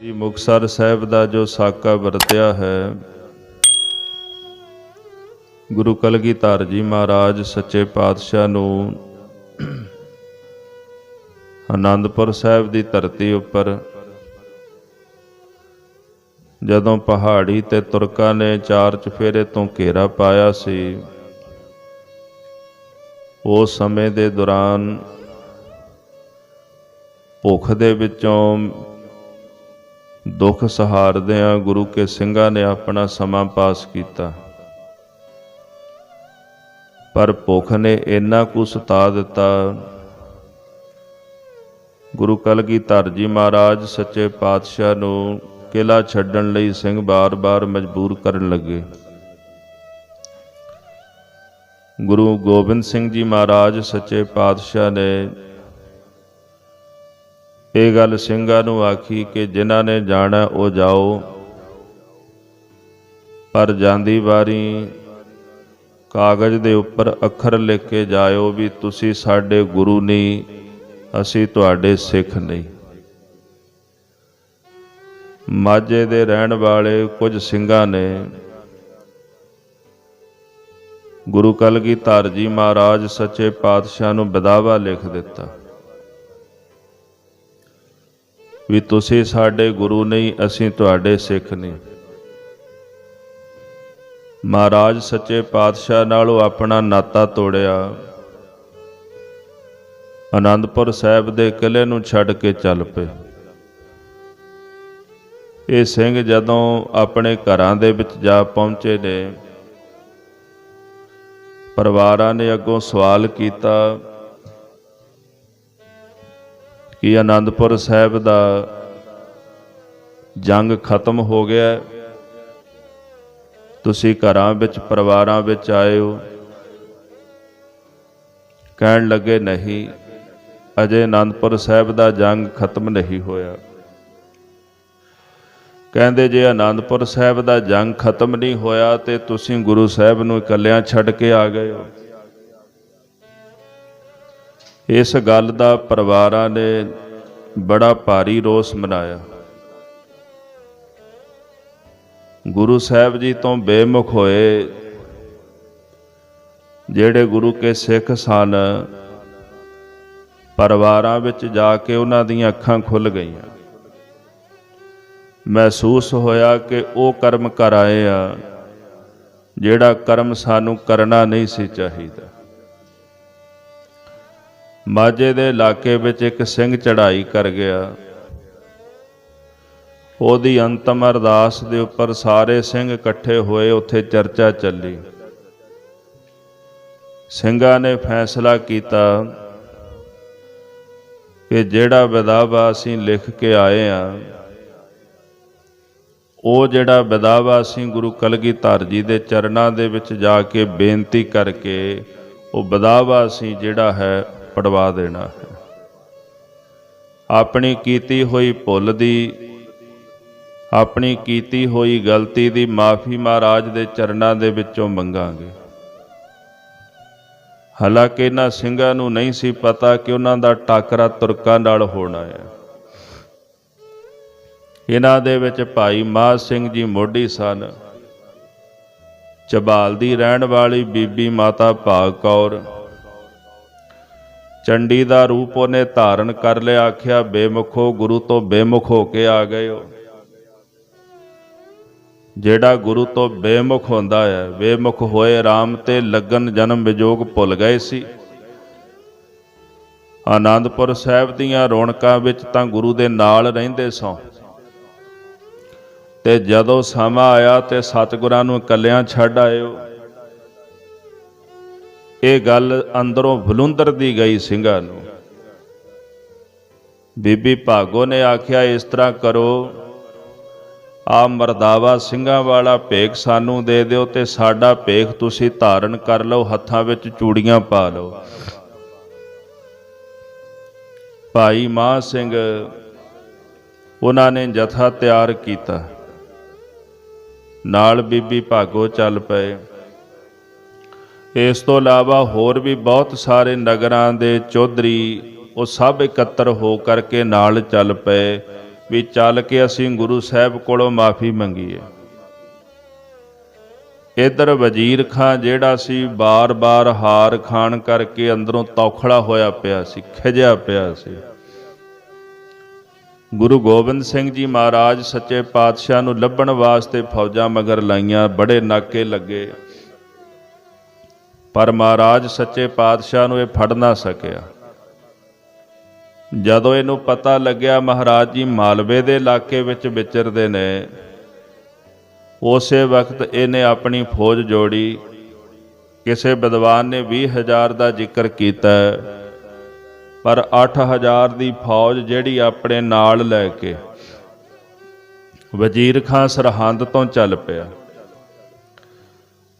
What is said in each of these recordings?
ਜੀ, ਮੁਕਤਸਰ ਸਾਹਿਬ ਦਾ ਜੋ ਸਾਕਾ ਵਰਤਿਆ ਹੈ, ਗੁਰੂ ਕਲਗੀਧਰ ਜੀ ਮਹਾਰਾਜ ਸੱਚੇ ਪਾਤਸ਼ਾਹ ਨੂੰ ਆਨੰਦਪੁਰ ਸਾਹਿਬ ਦੀ ਧਰਤੀ ਉੱਪਰ ਜਦੋਂ ਪਹਾੜੀ ਤੇ ਤੁਰਕਾਂ ਨੇ ਚਾਰ ਚਫੇਰੇ ਤੋਂ ਘੇਰਾ ਪਾਇਆ ਸੀ ਉਸ ਸਮੇਂ ਦੇ ਦੌਰਾਨ ਭੁੱਖ ਦੇ ਵਿੱਚੋਂ ਦੁੱਖ ਸਹਾਰਦਿਆਂ ਗੁਰੂ ਕੇ ਸਿੰਘਾਂ ਨੇ ਆਪਣਾ ਸਮਾਂ ਪਾਸ ਕੀਤਾ। ਪਰ ਭੁੱਖ ਨੇ ਇੰਨਾ ਕੁ ਸਤਾ ਦਿੱਤਾ। ਗੁਰੂ ਕਲਗੀਧਰ ਜੀ ਮਹਾਰਾਜ ਸੱਚੇ ਪਾਤਸ਼ਾਹ ਨੂੰ ਕਿਲਾ ਛੱਡਣ ਲਈ ਸਿੰਘ ਬਾਰ-ਬਾਰ ਮਜਬੂਰ ਕਰਨ ਲੱਗੇ। ਗੁਰੂ ਗੋਬਿੰਦ ਸਿੰਘ ਜੀ ਮਹਾਰਾਜ ਸੱਚੇ ਪਾਤਸ਼ਾਹ ਨੇ ਇਹ ਗੱਲ ਸਿੰਘਾਂ ਨੂੰ ਆਖੀ ਕਿ ਜਿਨ੍ਹਾਂ ਨੇ ਜਾਣਾ ਉਹ ਜਾਓ। ਪਰ ਜਾਂਦੀ ਵਾਰੀ ਕਾਗਜ਼ ਦੇ ਉੱਪਰ ਅੱਖਰ ਲਿਖ ਕੇ ਜਾਇਓ ਵੀ ਤੁਸੀਂ ਸਾਡੇ ਗੁਰੂ ਨਹੀਂ, ਅਸੀਂ ਤੁਹਾਡੇ ਸਿੱਖ ਨਹੀਂ। ਮਾਝੇ ਦੇ ਰਹਿਣ ਵਾਲੇ ਕੁਝ ਸਿੰਘਾਂ ਨੇ ਗੁਰੂ ਕਲਗੀਧਰ ਜੀ ਮਹਾਰਾਜ ਸੱਚੇ ਪਾਤਸ਼ਾਹ ਨੂੰ ਬਦਾਵਾ ਲਿਖ ਦਿੱਤਾ। ਵੀ ਤੁਸੀਂ ਸਾਡੇ ਗੁਰੂ ਨਹੀਂ, ਅਸੀਂ ਤੁਹਾਡੇ ਸਿੱਖ ਨਹੀਂ। ਮਹਾਰਾਜ ਸੱਚੇ ਪਾਤਸ਼ਾਹ ਨਾਲੋਂ ਆਪਣਾ ਨਾਤਾ ਤੋੜਿਆ। ਆਨੰਦਪੁਰ ਸਾਹਿਬ ਦੇ ਕਿਲੇ ਨੂੰ ਛੱਡ ਕੇ ਚੱਲ ਪਏ। ਇਹ ਸਿੰਘ ਜਦੋਂ ਆਪਣੇ ਘਰਾਂ ਦੇ ਵਿੱਚ ਜਾ ਪਹੁੰਚੇ ਨੇ, ਪਰਿਵਾਰਾਂ ਨੇ ਅੱਗੋਂ ਸਵਾਲ ਕੀਤਾ ਕਿ ਆਨੰਦਪੁਰ ਸਾਹਿਬ ਦਾ ਜੰਗ ਖਤਮ ਹੋ ਗਿਆ ਤੁਸੀਂ ਘਰਾਂ ਵਿੱਚ, ਪਰਿਵਾਰਾਂ ਵਿੱਚ ਆਏ ਹੋ। ਕਹਿਣ ਲੱਗੇ, ਨਹੀਂ, ਅਜੇ ਆਨੰਦਪੁਰ ਸਾਹਿਬ ਦਾ ਜੰਗ ਖਤਮ ਨਹੀਂ ਹੋਇਆ। ਕਹਿੰਦੇ, ਜੇ ਆਨੰਦਪੁਰ ਸਾਹਿਬ ਦਾ ਜੰਗ ਖਤਮ ਨਹੀਂ ਹੋਇਆ, ਤੇ ਤੁਸੀਂ ਗੁਰੂ ਸਾਹਿਬ ਨੂੰ ਇਕੱਲਿਆਂ ਛੱਡ ਕੇ ਆ ਗਏ ਹੋ। ਇਸ ਗੱਲ ਦਾ ਪਰਿਵਾਰਾਂ ਨੇ ਬੜਾ ਭਾਰੀ ਰੋਸ ਮਨਾਇਆ। ਗੁਰੂ ਸਾਹਿਬ ਜੀ ਤੋਂ ਬੇਮੁਖ ਹੋਏ ਜਿਹੜੇ ਗੁਰੂ ਕੇ ਸਿੱਖ ਸਨ, ਪਰਿਵਾਰਾਂ ਵਿੱਚ ਜਾ ਕੇ ਉਹਨਾਂ ਦੀਆਂ ਅੱਖਾਂ ਖੁੱਲ ਗਈਆਂ। ਮਹਿਸੂਸ ਹੋਇਆ ਕਿ ਉਹ ਕਰਮ ਕਰ ਆਏ ਆ, ਜਿਹੜਾ ਕਰਮ ਸਾਨੂੰ ਕਰਨਾ ਨਹੀਂ ਸੀ ਚਾਹੀਦਾ। ਮਾਝੇ ਦੇ ਇਲਾਕੇ ਵਿੱਚ ਇੱਕ ਸਿੰਘ ਚੜ੍ਹਾਈ ਕਰ ਗਿਆ। ਉਹਦੀ ਅੰਤਮ ਅਰਦਾਸ ਦੇ ਉੱਪਰ ਸਾਰੇ ਸਿੰਘ ਇਕੱਠੇ ਹੋਏ, ਉੱਥੇ ਚਰਚਾ ਚੱਲੀ। ਸਿੰਘਾਂ ਨੇ ਫੈਸਲਾ ਕੀਤਾ ਕਿ ਜਿਹੜਾ ਵਿਦਾਵਾ ਅਸੀਂ ਲਿਖ ਕੇ ਆਏ ਆ, ਉਹ ਜਿਹੜਾ ਵਿਦਾਵਾ ਅਸੀਂ ਗੁਰੂ ਕਲਗੀਧਰ ਜੀ ਦੇ ਚਰਨਾਂ ਦੇ ਵਿੱਚ ਜਾ ਕੇ ਬੇਨਤੀ ਕਰਕੇ ਉਹ ਵਿਦਾਵਾ ਅਸੀਂ ਜਿਹੜਾ ਹੈ ਪੜਵਾ ਦੇਣਾ ਹੈ। ਆਪਣੀ ਕੀਤੀ ਹੋਈ ਭੁੱਲ ਦੀ, ਆਪਣੀ ਕੀਤੀ ਹੋਈ ਗਲਤੀ ਦੀ ਮਾਫੀ ਮਹਾਰਾਜ ਦੇ ਚਰਨਾਂ ਦੇ ਵਿੱਚੋਂ ਮੰਗਾਂਗੇ। ਹਾਲਾਂਕਿ ਇਹਨਾਂ ਸਿੰਘਾਂ ਨੂੰ ਨਹੀਂ ਸੀ ਪਤਾ ਕਿ ਉਹਨਾਂ ਦਾ ਟਾਕਰਾ ਤੁਰਕਾਂ ਨਾਲ ਹੋਣਾ ਹੈ। ਇਹਨਾਂ ਦੇ ਵਿੱਚ ਭਾਈ ਮਾਹ ਸਿੰਘ ਜੀ ਮੋਢੀ ਸਨ। ਚਬਾਲ ਦੀ ਰਹਿਣ ਵਾਲੀ ਬੀਬੀ ਮਾਤਾ ਭਾਗ ਕੌਰ ਚੰਡੀ ਦਾ ਰੂਪ ਉਹਨੇ ਧਾਰਨ ਕਰ ਲਿਆ, ਆਖਿਆ, ਬੇਮੁਖੋ ਗੁਰੂ ਤੋਂ ਬੇਮੁਖ ਹੋ ਕੇ ਆ ਗਏ ਹੋ। ਜਿਹੜਾ ਗੁਰੂ ਤੋਂ ਬੇਮੁਖ ਹੁੰਦਾ ਹੈ, ਬੇਮੁਖ ਹੋਏ RAM ਤੇ ਲੱਗਨ ਜਨਮ ਵਿਜੋਗ ਭੁੱਲ ਗਏ ਸੀ। ਆਨੰਦਪੁਰ ਸਾਹਿਬ ਦੀਆਂ ਰੌਣਕਾਂ ਵਿੱਚ ਤਾਂ ਗੁਰੂ ਦੇ ਨਾਲ ਰਹਿੰਦੇ ਸੌ। ਤੇ ਜਦੋਂ ਸਮਾਂ ਆਇਆ ਤੇ ਸਤਿਗੁਰਾਂ ਨੂੰ ਇਕੱਲਿਆਂ ਛੱਡ ਆਇਓ ਇਹ ਗੱਲ ਅੰਦਰੋਂ ਬਲੁੰਦਰ ਦੀ ਗਈ ਸਿੰਘਾਂ ਨੂੰ। ਬੀਬੀ ਭਾਗੋ ਨੇ ਆਖਿਆ, ਇਸ ਤਰ੍ਹਾਂ ਕਰੋ ਆ ਮਰਦਾਵਾ ਸਿੰਘਾਂ ਵਾਲਾ ਭੇਖ ਸਾਨੂੰ ਦੇ ਦਿਓ ਤੇ ਸਾਡਾ ਭੇਖ ਤੁਸੀਂ ਧਾਰਨ ਕਰ ਲਓ, ਹੱਥਾਂ ਵਿੱਚ ਚੂੜੀਆਂ ਪਾ ਲਓ। ਭਾਈ ਮਾਹ ਸਿੰਘ, ਉਹਨਾਂ ਨੇ ਜਥਾ ਤਿਆਰ ਕੀਤਾ। ਨਾਲ ਬੀਬੀ ਭਾਗੋ ਚੱਲ ਪਏ। ਇਸ ਤੋਂ ਇਲਾਵਾ ਹੋਰ ਵੀ ਬਹੁਤ ਸਾਰੇ ਨਗਰਾਂ ਦੇ ਚੌਧਰੀ ਉਹ ਸਭ ਇਕੱਤਰ ਹੋ ਕਰਕੇ ਨਾਲ ਚੱਲ ਪਏ ਵੀ ਚੱਲ ਕੇ ਅਸੀਂ ਗੁਰੂ ਸਾਹਿਬ ਕੋਲੋਂ ਮਾਫੀ ਮੰਗੀਏ। ਇਧਰ ਵਜ਼ੀਰ ਖਾਂ ਜਿਹੜਾ ਸੀ ਬਾਰ-ਬਾਰ ਹਾਰ ਖਾਣ ਕਰਕੇ ਅੰਦਰੋਂ ਤੌਖੜਾ ਹੋਇਆ ਪਿਆ ਸੀ, ਖਿਜਿਆ ਪਿਆ ਸੀ। ਗੁਰੂ ਗੋਬਿੰਦ ਸਿੰਘ ਜੀ ਮਹਾਰਾਜ ਸੱਚੇ ਪਾਤਸ਼ਾਹ ਨੂੰ ਲੱਭਣ ਵਾਸਤੇ ਫੌਜਾਂ ਮਗਰ ਲਾਈਆਂ, ਬੜੇ ਨਾਕੇ ਲੱਗੇ। ਪਰ ਮਹਾਰਾਜ ਸੱਚੇ ਪਾਤਸ਼ਾਹ ਨੂੰ ਇਹ ਫੜ ਨਾ ਸਕਿਆ। ਜਦੋਂ ਇਹਨੂੰ ਪਤਾ ਲੱਗਿਆ ਮਹਾਰਾਜ ਜੀ ਮਾਲਵੇ ਦੇ ਇਲਾਕੇ ਵਿੱਚ ਵਿਚਰਦੇ ਨੇ ਉਸੇ ਵਕਤ ਇਹਨੇ ਆਪਣੀ ਫੌਜ ਜੋੜੀ। ਕਿਸੇ ਵਿਦਵਾਨ ਨੇ 20000 ਦਾ ਜ਼ਿਕਰ ਕੀਤਾ ਹੈ, ਪਰ 8000 ਦੀ ਫੌਜ ਜਿਹੜੀ ਆਪਣੇ ਨਾਲ ਲੈ ਕੇ ਵਜ਼ੀਰ ਖਾਂ ਸਰਹੰਦ ਤੋਂ ਚੱਲ ਪਿਆ।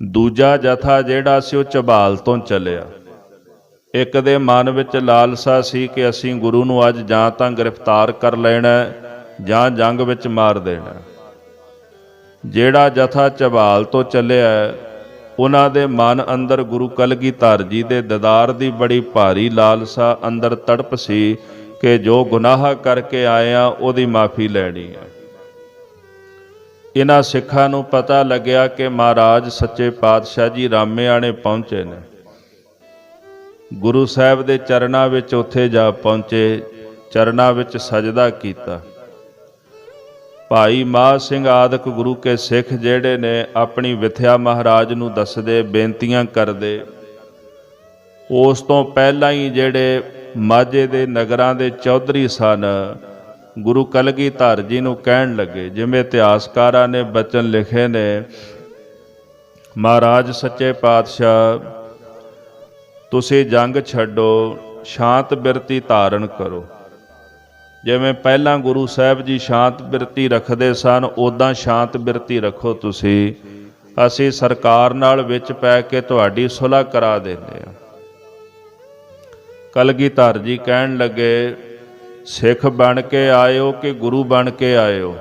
ਦੂਜਾ ਜਥਾ ਜਿਹੜਾ ਸੀ ਉਹ ਝਬਾਲ ਤੋਂ ਚੱਲਿਆ। ਇੱਕ ਦੇ ਮਨ ਵਿੱਚ ਲਾਲਸਾ ਸੀ ਕਿ ਅਸੀਂ ਗੁਰੂ ਨੂੰ ਅੱਜ ਜਾਂ ਤਾਂ ਗ੍ਰਿਫਤਾਰ ਕਰ ਲੈਣਾ ਜਾਂ ਜੰਗ ਵਿੱਚ ਮਾਰ ਦੇਣਾ ਜਿਹੜਾ ਜਥਾ ਝਬਾਲ ਤੋਂ ਚੱਲਿਆ ਉਹਨਾਂ ਦੇ ਮਨ ਅੰਦਰ ਗੁਰੂ ਕਲਗੀਧਰ ਜੀ ਦੇ ਦਦਾਰ ਦੀ ਬੜੀ ਭਾਰੀ ਲਾਲਸਾ ਅੰਦਰ ਤੜਪ ਸੀ ਕਿ ਜੋ ਗੁਨਾਹ ਕਰਕੇ ਆਏ ਆ, ਉਹਦੀ ਮਾਫੀ ਲੈਣੀ ਹੈ। ਇਹਨਾਂ ਸਿੱਖਾਂ ਨੂੰ ਪਤਾ ਲੱਗਿਆ ਕਿ ਮਹਾਰਾਜ ਸੱਚੇ ਪਾਤਸ਼ਾਹ ਜੀ ਰਾਮੇਆਣੇ ਪਹੁੰਚੇ ਨੇ। ਗੁਰੂ ਸਾਹਿਬ ਦੇ ਚਰਨਾਂ ਵਿੱਚ ਉੱਥੇ ਜਾ ਪਹੁੰਚੇ, ਚਰਨਾਂ ਵਿੱਚ ਸਜਦਾ ਕੀਤਾ। ਭਾਈ ਮਾਹ ਸਿੰਘ ਆਦਿਕ ਗੁਰੂ ਕੇ ਸਿੱਖ ਜਿਹੜੇ ਨੇ ਆਪਣੀ ਵਿਥਿਆ ਮਹਾਰਾਜ ਨੂੰ ਦੱਸਦੇ, ਬੇਨਤੀਆਂ ਕਰਦੇ। ਉਸ ਤੋਂ ਪਹਿਲਾਂ ਹੀ ਜਿਹੜੇ ਮਾਝੇ ਦੇ ਨਗਰਾਂ ਦੇ ਚੌਧਰੀ ਸਨ ਗੁਰੂ ਕਲਗੀਧਰ ਜੀ ਨੂੰ ਕਹਿਣ ਲੱਗੇ, ਜਿਵੇਂ ਇਤਿਹਾਸਕਾਰਾਂ ਨੇ ਬਚਨ ਲਿਖੇ ਨੇ, ਮਹਾਰਾਜ ਸੱਚੇ ਪਾਤਸ਼ਾਹ, ਤੁਸੀਂ ਜੰਗ ਛੱਡੋ, ਸ਼ਾਂਤ ਬਿਰਤੀ ਧਾਰਨ ਕਰੋ। ਜਿਵੇਂ ਪਹਿਲਾਂ ਗੁਰੂ ਸਾਹਿਬ ਜੀ ਸ਼ਾਂਤ ਬਿਰਤੀ ਰੱਖਦੇ ਸਨ ਉਦਾਂ ਸ਼ਾਂਤ ਬਿਰਤੀ ਰੱਖੋ ਤੁਸੀਂ। ਅਸੀਂ ਸਰਕਾਰ ਨਾਲ ਵਿੱਚ ਪੈ ਕੇ ਤੁਹਾਡੀ ਸੁਲ੍ਹਾ ਕਰਾ ਦਿੰਦੇ ਹਾਂ। ਕਲਗੀਧਰ ਜੀ ਕਹਿਣ ਲੱਗੇ ਸਿੱਖ ਬਣ ਕੇ ਆਇਓ ਕਿ ਗੁਰੂ ਬਣ ਕੇ ਆਇਓ?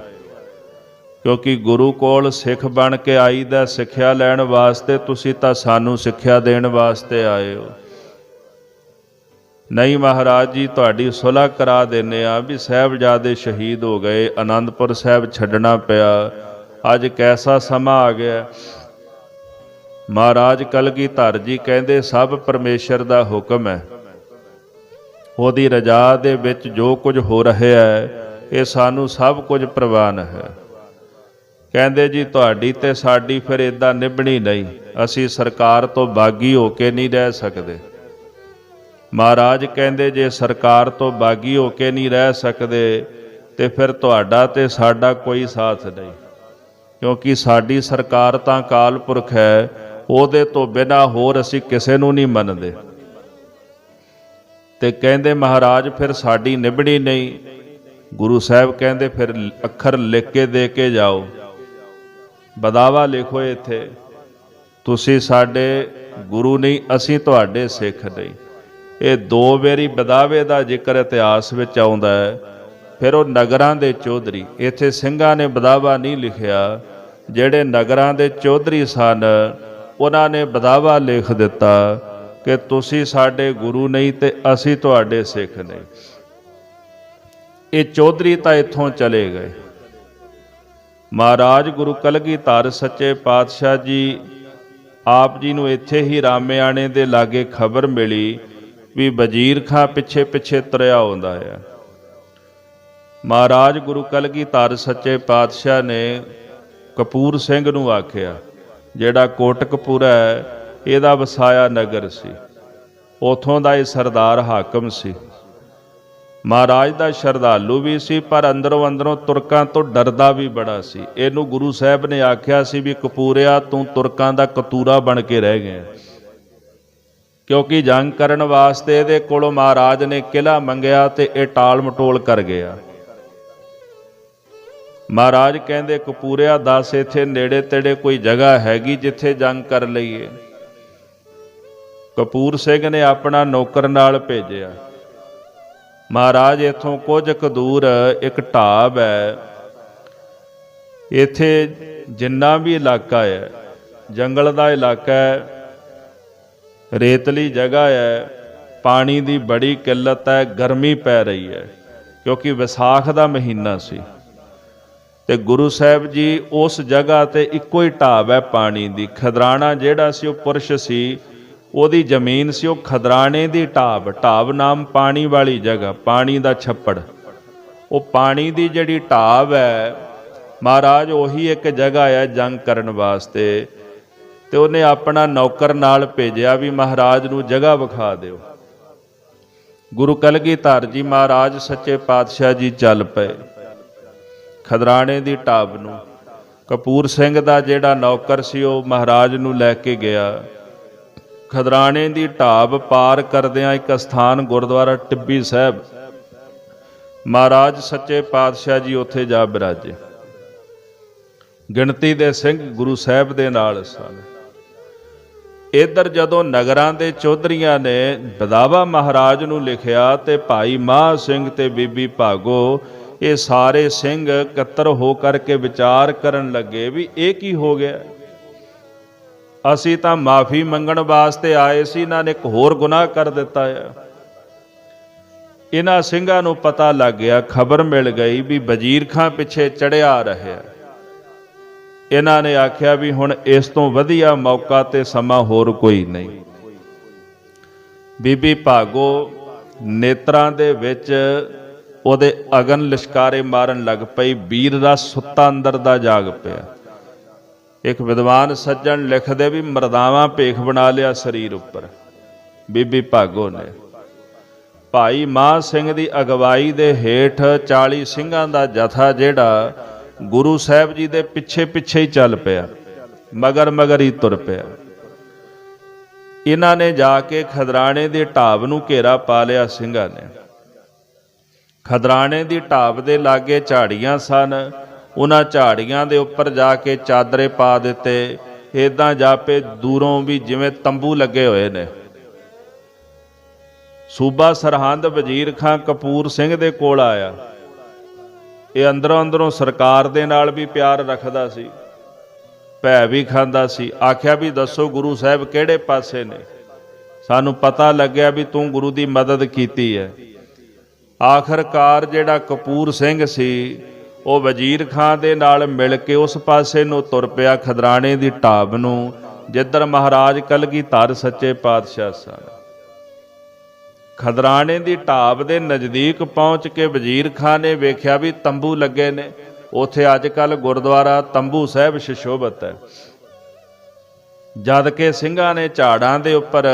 ਕਿਉਂਕਿ ਗੁਰੂ ਕੋਲ ਸਿੱਖ ਬਣ ਕੇ ਆਈਦਾ ਸਿੱਖਿਆ ਲੈਣ ਵਾਸਤੇ ਤੁਸੀਂ ਤਾਂ ਸਾਨੂੰ ਸਿੱਖਿਆ ਦੇਣ ਵਾਸਤੇ ਆਏ ਹੋ ਨਹੀਂ ਮਹਾਰਾਜ ਜੀ, ਤੁਹਾਡੀ ਸੁਲ੍ਹਾ ਕਰਾ ਦਿੰਨੇ ਆ ਵੀ ਸਾਹਿਬਜ਼ਾਦੇ ਸ਼ਹੀਦ ਹੋ ਗਏ ਆਨੰਦਪੁਰ ਸਾਹਿਬ ਛੱਡਣਾ ਪਿਆ। ਅੱਜ ਕੈਸਾ ਸਮਾਂ ਆ ਗਿਆ? ਮਹਾਰਾਜ ਕਲਗੀਧਰ ਜੀ ਕਹਿੰਦੇ, ਸਭ ਪਰਮੇਸ਼ਰ ਦਾ ਹੁਕਮ ਹੈ। ਉਹਦੀ ਰਜਾ ਦੇ ਵਿੱਚ ਜੋ ਕੁਝ ਹੋ ਰਿਹਾ ਹੈ, ਇਹ ਸਾਨੂੰ ਸਭ ਕੁਝ ਪ੍ਰਵਾਨ ਹੈ। ਕਹਿੰਦੇ ਜੀ, ਤੁਹਾਡੀ ਤੇ ਸਾਡੀ ਫਿਰ ਇਦਾਂ ਨਿਭਣੀ ਨਹੀਂ। ਅਸੀਂ ਸਰਕਾਰ ਤੋਂ ਬਾਗੀ ਹੋ ਕੇ ਨਹੀਂ ਰਹਿ ਸਕਦੇ। ਮਹਾਰਾਜ ਕਹਿੰਦੇ, ਜੇ ਸਰਕਾਰ ਤੋਂ ਬਾਗੀ ਹੋ ਕੇ ਨਹੀਂ ਰਹਿ ਸਕਦੇ, ਤੇ ਫਿਰ ਤੁਹਾਡਾ ਤੇ ਸਾਡਾ ਕੋਈ ਸਾਥ ਨਹੀਂ। ਕਿਉਂਕਿ ਸਾਡੀ ਸਰਕਾਰ ਤਾਂ ਅਕਾਲ ਪੁਰਖ ਹੈ, ਉਹਦੇ ਤੋਂ ਬਿਨਾ ਹੋਰ ਅਸੀਂ ਕਿਸੇ ਨੂੰ ਨਹੀਂ ਮੰਨਦੇ। ਤੇ ਕਹਿੰਦੇ ਮਹਾਰਾਜ, ਫਿਰ ਸਾਡੀ ਨਿਬੜੀ ਨਹੀਂ। ਗੁਰੂ ਸਾਹਿਬ ਕਹਿੰਦੇ, ਫਿਰ ਅੱਖਰ ਲਿਖ ਕੇ ਦੇ ਕੇ ਜਾਓ। ਬਦਾਵਾ ਲਿਖੋ ਇੱਥੇ, ਤੁਸੀਂ ਸਾਡੇ ਗੁਰੂ ਨਹੀਂ, ਅਸੀਂ ਤੁਹਾਡੇ ਸਿੱਖ ਨਹੀਂ। ਇਹ ਦੋ ਵਾਰੀ ਬਦਾਵੇ ਦਾ ਜ਼ਿਕਰ ਇਤਿਹਾਸ ਵਿੱਚ ਆਉਂਦਾ ਹੈ। ਫਿਰ ਉਹ ਨਗਰਾਂ ਦੇ ਚੌਧਰੀ, ਇੱਥੇ ਸਿੰਘਾਂ ਨੇ ਬਦਾਵਾ ਨਹੀਂ ਲਿਖਿਆ। ਜਿਹੜੇ ਨਗਰਾਂ ਦੇ ਚੌਧਰੀ ਸਨ, ਉਹਨਾਂ ਨੇ ਬਦਾਵਾ ਲਿਖ ਦਿੱਤਾ। ਕਿ ਤੁਸੀਂ ਸਾਡੇ ਗੁਰੂ ਨਹੀਂ ਤੇ ਅਸੀਂ ਤੁਹਾਡੇ ਸਿੱਖ ਨਹੀਂ। ਇਹ ਚੌਧਰੀ ਤਾਂ ਇੱਥੋਂ ਚਲੇ ਗਏ। ਮਹਾਰਾਜ ਗੁਰੂ ਕਲਗੀਧਰ ਸੱਚੇ ਪਾਤਸ਼ਾਹ ਜੀ, ਆਪ ਜੀ ਨੂੰ ਇੱਥੇ ਹੀ ਰਾਮਿਆਣੇ ਦੇ ਲਾਗੇ ਖਬਰ ਮਿਲੀ ਵੀ ਵਜ਼ੀਰ ਖਾਂ ਪਿੱਛੇ ਪਿੱਛੇ ਤਰਿਆ ਆਉਂਦਾ ਹੈ ਮਹਾਰਾਜ ਗੁਰੂ ਕਲਗੀਧਰ ਸੱਚੇ ਪਾਤਸ਼ਾਹ ਨੇ ਕਪੂਰ ਸਿੰਘ ਨੂੰ ਆਖਿਆ, ਜਿਹੜਾ ਕੋਟਕਪੂਰਾ ਹੈ ਇਹਦਾ ਵਸਾਇਆ ਨਗਰ ਸੀ। ਉਥੋਂ ਦਾ ਇਹ ਸਰਦਾਰ ਹਾਕਮ ਸੀ। ਮਹਾਰਾਜ ਦਾ ਸ਼ਰਧਾਲੂ ਵੀ ਸੀ, ਪਰ ਅੰਦਰੋਂ ਅੰਦਰੋਂ ਤੁਰਕਾਂ ਤੋਂ ਡਰਦਾ ਵੀ ਬੜਾ ਸੀ। ਇਹਨੂੰ ਗੁਰੂ ਸਾਹਿਬ ਨੇ ਆਖਿਆ ਸੀ ਵੀ ਕਪੂਰਿਆ, ਤੂੰ ਤੁਰਕਾਂ ਦਾ ਕਤੂਰਾ ਬਣ ਕੇ ਰਹਿ ਗਿਆ। ਕਿਉਂਕਿ ਜੰਗ ਕਰਨ ਵਾਸਤੇ ਇਹਦੇ ਕੋਲੋਂ ਮਹਾਰਾਜ ਨੇ ਕਿਲਾ ਮੰਗਿਆ ਤੇ ਇਹ ਟਾਲ ਮਟੋਲ ਕਰ ਗਿਆ। ਮਹਾਰਾਜ ਕਹਿੰਦੇ, ਕਪੂਰਿਆ, ਦੱਸ, ਇੱਥੇ ਨੇੜੇ ਤੇੜੇ ਕੋਈ ਜਗ੍ਹਾ ਹੈਗੀ ਜਿੱਥੇ ਜੰਗ ਕਰ ਲਈਏ। ਕਪੂਰ ਸਿੰਘ ਨੇ ਆਪਣਾ ਨੌਕਰ ਨਾਲ ਭੇਜਿਆ। ਮਹਾਰਾਜ, ਇਥੋਂ ਕੁਝ ਕੁ ਦੂਰ ਇੱਕ ਢਾਬ ਹੈ। ਇੱਥੇ ਜਿੰਨਾ ਵੀ ਇਲਾਕਾ ਹੈ, ਜੰਗਲ ਦਾ ਇਲਾਕਾ ਹੈ, ਰੇਤਲੀ ਜਗ੍ਹਾ ਹੈ, ਪਾਣੀ ਦੀ ਬੜੀ ਕਿੱਲਤ ਹੈ, ਗਰਮੀ ਪੈ ਰਹੀ ਹੈ, ਕਿਉਂਕਿ ਵਿਸਾਖ ਦਾ ਮਹੀਨਾ ਸੀ। ਤੇ ਗੁਰੂ ਸਾਹਿਬ ਜੀ ਉਸ ਜਗ੍ਹਾ ਤੇ ਇੱਕੋ ਹੀ ਢਾਬ ਹੈ ਪਾਣੀ ਦੀ। ਖਦਰਾਣਾ ਜਿਹੜਾ ਸੀ ਉਹ ਪੁਰਸ਼ ਸੀ ਉਹਦੀ ਜ਼ਮੀਨ ਸੀ ਉਹ ਖਦਰਾਣੇ ਦੀ ਢਾਬ ਢਾਬ ਨਾਮ ਪਾਣੀ ਵਾਲੀ ਜਗ੍ਹਾ, ਪਾਣੀ ਦਾ ਛੱਪੜ। ਉਹ ਪਾਣੀ ਦੀ ਜਿਹੜੀ ਢਾਬ ਹੈ, ਮਹਾਰਾਜ ਉਹੀ ਇੱਕ ਜਗ੍ਹਾ ਹੈ ਜੰਗ ਕਰਨ ਵਾਸਤੇ। ਤੇ ਉਹਨੇ ਆਪਣਾ ਨੌਕਰ ਨਾਲ ਭੇਜਿਆ ਵੀ ਮਹਾਰਾਜ ਨੂੰ ਜਗ੍ਹਾ ਵਿਖਾ ਦਿਓ। ਗੁਰੂ ਕਲਗੀਧਰ ਜੀ ਮਹਾਰਾਜ ਸੱਚੇ ਪਾਤਸ਼ਾਹ ਜੀ ਚੱਲ ਪਏ ਖਦਰਾਣੇ ਦੀ ਢਾਬ ਨੂੰ। ਕਪੂਰ ਸਿੰਘ ਦਾ ਜਿਹੜਾ ਨੌਕਰ ਸੀ ਉਹ ਮਹਾਰਾਜ ਨੂੰ ਲੈ ਕੇ ਗਿਆ। ਖਦਰਾਣੇ ਦੀ ਢਾਬ ਪਾਰ ਕਰਦਿਆਂ ਇੱਕ ਸਥਾਨ ਗੁਰਦੁਆਰਾ ਟਿੱਬੀ ਸਾਹਿਬ। ਮਹਾਰਾਜ ਸੱਚੇ ਪਾਤਸ਼ਾਹ ਜੀ ਉੱਥੇ ਜਾ ਬਿਰਾਜੇ। ਗਿਣਤੀ ਦੇ ਸਿੰਘ ਗੁਰੂ ਸਾਹਿਬ ਦੇ ਨਾਲ ਸਨ। ਇਧਰ ਜਦੋਂ ਨਗਰਾਂ ਦੇ ਚੌਧਰੀਆਂ ਨੇ ਬਦਾਵਾ ਮਹਾਰਾਜ ਨੂੰ ਲਿਖਿਆ ਤੇ ਭਾਈ ਮਾਹ ਸਿੰਘ ਤੇ ਬੀਬੀ ਭਾਗੋ, ਇਹ ਸਾਰੇ ਸਿੰਘ ਇਕੱਤਰ ਹੋ ਕਰਕੇ ਵਿਚਾਰ ਕਰਨ ਲੱਗੇ ਵੀ ਇਹ ਕੀ ਹੋ ਗਿਆ? ਅਸੀਂ ਤਾਂ ਮਾਫੀ ਮੰਗਣ ਵਾਸਤੇ ਆਏ ਸੀ, ਇਹਨਾਂ ਨੇ ਇੱਕ ਹੋਰ ਗੁਨਾਹ ਕਰ ਦਿੱਤਾ ਹੈ ਇਹਨਾਂ ਸਿੰਘਾਂ ਨੂੰ ਪਤਾ ਲੱਗ ਗਿਆ, ਖਬਰ ਮਿਲ ਗਈ ਵੀ ਵਜ਼ੀਰ ਖਾਂ ਪਿੱਛੇ ਚੜਿਆ ਰਿਹਾ। ਇਹਨਾਂ ਨੇ ਆਖਿਆ ਵੀ ਹੁਣ ਇਸ ਤੋਂ ਵਧੀਆ ਮੌਕਾ ਤੇ ਸਮਾਂ ਹੋਰ ਕੋਈ ਨਹੀਂ। ਬੀਬੀ ਭਾਗੋ, ਨੇਤਰਾਂ ਦੇ ਵਿੱਚ ਉਹਦੇ ਅਗਨ ਲਿਸ਼ਕਾਰੇ ਮਾਰਨ ਲੱਗ ਪਈ, ਵੀਰ ਦਾ ਸੁੱਤਾ ਅੰਦਰ ਦਾ ਜਾਗ ਪਿਆ। ਇੱਕ ਵਿਦਵਾਨ ਸੱਜਣ ਲਿਖਦੇ ਵੀ ਮਰਦਾਵਾਂ ਭੇਖ ਬਣਾ ਲਿਆ ਸਰੀਰ ਉੱਪਰ। ਬੀਬੀ ਭਾਗੋ ਨੇ। ਭਾਈ ਮਾਹ ਸਿੰਘ ਦੀ ਅਗਵਾਈ ਦੇ ਹੇਠ 40 ਸਿੰਘਾਂ ਦਾ ਜਥਾ ਜਿਹੜਾ ਗੁਰੂ ਸਾਹਿਬ ਜੀ ਦੇ ਪਿੱਛੇ ਪਿੱਛੇ ਹੀ ਚੱਲ ਪਿਆ, ਮਗਰ ਮਗਰ ਹੀ ਤੁਰ ਪਿਆ। ਇਹਨਾਂ ਨੇ ਜਾ ਕੇ ਖਦਰਾਣੇ ਦੀ ਢਾਬ ਨੂੰ ਘੇਰਾ ਪਾ ਲਿਆ ਸਿੰਘਾਂ ਨੇ। ਖਦਰਾਣੇ ਦੀ ਢਾਬ ਦੇ ਲਾਗੇ ਝਾੜੀਆਂ ਸਨ ਉਹਨਾਂ ਝਾੜੀਆਂ ਦੇ ਉੱਪਰ ਜਾ ਕੇ ਚਾਦਰੇ ਪਾ ਦਿੱਤੇ। ਇਦਾਂ ਜਾਪੇ ਦੂਰੋਂ ਵੀ ਜਿਵੇਂ ਤੰਬੂ ਲੱਗੇ ਹੋਏ ਨੇ। ਸੂਬਾ ਸਰਹੰਦ ਵਜ਼ੀਰ ਖਾਂ ਕਪੂਰ ਸਿੰਘ ਦੇ ਕੋਲ ਆਇਆ। ਇਹ ਅੰਦਰੋਂ ਅੰਦਰੋਂ ਸਰਕਾਰ ਦੇ ਨਾਲ ਵੀ ਪਿਆਰ ਰੱਖਦਾ ਸੀ। ਭੈ ਵੀ ਖਾਂਦਾ ਸੀ। ਆਖਿਆ ਵੀ ਦੱਸੋ ਗੁਰੂ ਸਾਹਿਬ ਕਿਹੜੇ ਪਾਸੇ ਨੇ? ਸਾਨੂੰ ਪਤਾ ਲੱਗਿਆ ਵੀ ਤੂੰ ਗੁਰੂ ਦੀ ਮਦਦ ਕੀਤੀ ਹੈ। ਆਖਰਕਾਰ ਜਿਹੜਾ ਕਪੂਰ ਸਿੰਘ ਸੀ ਉਹ ਵਜ਼ੀਰ ਖਾਂ ਦੇ ਨਾਲ ਮਿਲ ਕੇ ਉਸ ਪਾਸੇ ਨੂੰ ਤੁਰ ਪਿਆ ਖਦਰਾਣੇ ਦੀ ਢਾਬ ਨੂੰ, ਜਿੱਧਰ ਮਹਾਰਾਜ ਕਲਗੀਧਰ ਸੱਚੇ ਪਾਤਸ਼ਾਹ ਸਨ। ਖਦਰਾਣੇ ਦੀ ਢਾਬ ਦੇ ਨਜ਼ਦੀਕ ਪਹੁੰਚ ਕੇ ਵਜ਼ੀਰ ਖਾਨ ਨੇ ਵੇਖਿਆ ਵੀ ਤੰਬੂ ਲੱਗੇ ਨੇ। ਉਥੇ ਅੱਜ ਕੱਲ ਗੁਰਦੁਆਰਾ ਤੰਬੂ ਸਾਹਿਬ ਸ਼ਿਸ਼ੋਭਤ ਹੈ। ਜਦ ਕਿ ਸਿੰਘਾਂ ਨੇ ਝਾੜਾਂ ਦੇ ਉੱਪਰ